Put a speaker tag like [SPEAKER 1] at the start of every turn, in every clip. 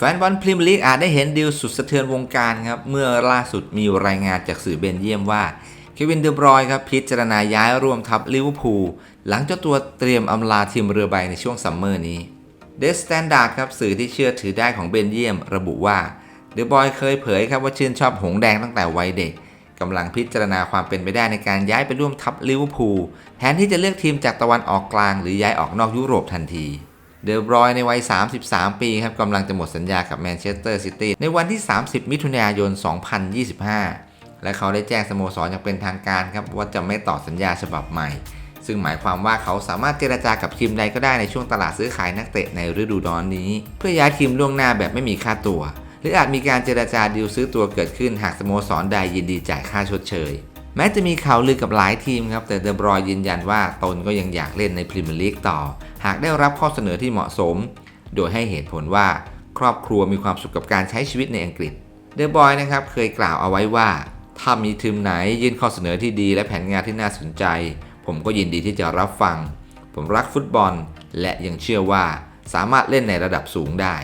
[SPEAKER 1] แฟนบอลพรีเมียร์ลีกอาจได้เห็นดีลสุดสะเทือนวงการครับเมื่อล่าสุดมีรายงานจากสื่อเบนเยียมว่าเควินเดอบรอยครับพิจารณาย้ายร่วมทัพลิเวอร์พูลหลังเจ้าตัวเตรียมอำลาทีมเรือใบในช่วงซัมเมอร์นี้เดสแตนดาร์ดครับสื่อที่เชื่อถือได้ของเบนเยียม ระบุว่าเดอบรอยเคยเผยครับว่าชื่นชอบหงแดงตั้งแต่วัยเด็กกำลังพิจารณาความเป็นไปได้ในการย้ายไปร่วมทัพลิเวอร์พูลแทนที่จะเลือกทีมจากตะวันออกกลาง หรือย้ายออกนอกยุโรปทันที เดอบรอยในวัย 33 ปีครับกำลังจะหมดสัญญากับแมนเชสเตอร์ซิตี้ในวันที่ 30 มิถุนายน 2025 และเขาได้แจ้งสโมสรอย่างเป็นทางการครับว่าจะไม่ต่อสัญญาฉบับใหม่ ซึ่งหมายความว่าเขาสามารถเจรจากับทีมใดก็ได้ในช่วงตลาดซื้อขายนักเตะในฤดูร้อนนี้ เพื่อย้ายทีมล่วงหน้าแบบไม่มีค่าตัว หรืออาจมีการเจรจาดีลซื้อตัวเกิดขึ้นหากสโมสรใดยินดีจ่ายค่าชดเชย แม้จะมีข่าวลือกับหลายทีมครับ แต่เดอบรอยยืนยันว่าตนก็ยังอยากเล่นในพรีเมียร์ลีกต่อ หากได้รับข้อเสนอที่เหมาะสม โดยให้เหตุผลว่าครอบครัวมีความสุขกับการใช้ชีวิตในอังกฤษ เดอบอยนะครับเคยกล่าวเอาไว้ว่า ถ้ามีทีมไหนยื่นข้อเสนอที่ดีและแผนงานที่น่าสนใจ ผมก็ยินดีที่จะรับฟัง ผมรักฟุตบอล และยังเชื่อว่าสามารถเล่นในระดับสูงได้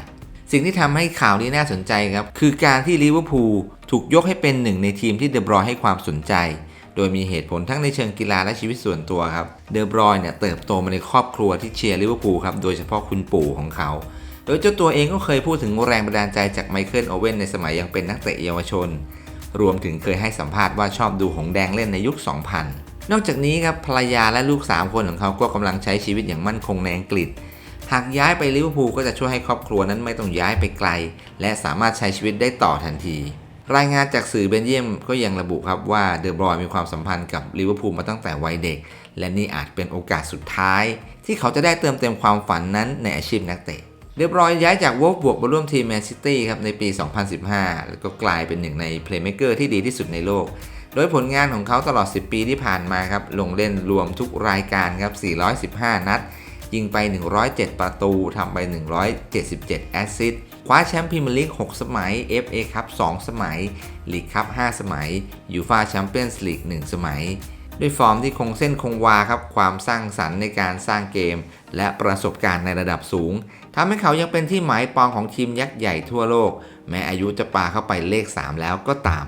[SPEAKER 1] สิ่งที่ทำให้ข่าวนี้น่าสนใจครับ คือการที่ลิเวอร์พูลถูกยกให้เป็นหนึ่งในทีมที่เดอบรอยให้ความสนใจ โดยมีเหตุผลทั้งในเชิงกีฬาและชีวิตส่วนตัวครับ เดอบรอยเนี่ยเติบโตมาในครอบครัวที่เชียร์ลิเวอร์พูลครับ โดยเฉพาะคุณปู่ของเขา โดยเจ้าตัวเองก็เคยพูดถึงแรงบันดาลใจจากไมเคิลโอเว่นในสมัยยังเป็นนักเตะเยาวชน รวมถึงเคยให้สัมภาษณ์ว่าชอบดูหงแดงเล่นในยุค 2000 นอกจากนี้ครับภรรยาและลูก 3 คนของเขาก็กำลังใช้ชีวิตอย่างมั่นคงในอังกฤษหากย้ายไปลิเวอร์พูลก็จะช่วยให้ครอบครัวนั้นไม่ต้องย้ายไปไกล และสามารถใช้ชีวิตได้ต่อทันที รายงานจากสื่อเบนเยียมก็ยังระบุครับว่าเดอบรอยมีความสัมพันธ์กับลิเวอร์พูลมาตั้งแต่วัยเด็ก และนี่อาจเป็นโอกาสสุดท้าย ที่เขาจะได้เติมเต็มความฝันนั้นในอาชีพนักเตะ เดอบรอยย้ายจากวอลฟบวกมาร่วมทีมแมนซิตี้ครับในปี 2015 แล้วก็กลายเป็นหนึ่งในเพลย์เม k เกอร์ที่ดีที่สุดในโลก โดยผลงานของเขาตลอด 10 ปีที่ผ่านมาครับลงเล่นรวมทุกรายการครับ 415 นัด ยิงไป 107 ประตูทำไป 177 แอสซิสต์ คว้าแชมป์พรีเมียร์ลีก 6 สมัย FA คัพ2สมัยลีกคัพ5สมัยยูฟาแชมเปี้ยนส์ลีก 1 สมัย ด้วยฟอร์มที่คงเส้นคงวาครับ ความสร้างสรรค์ในการสร้างเกม และประสบการณ์ในระดับสูงทำให้เขายังเป็นที่หมายปองของทีมยักษ์ใหญ่ทั่วโลก แม้อายุจะปาเข้าไปเลข 3 แล้วก็ตาม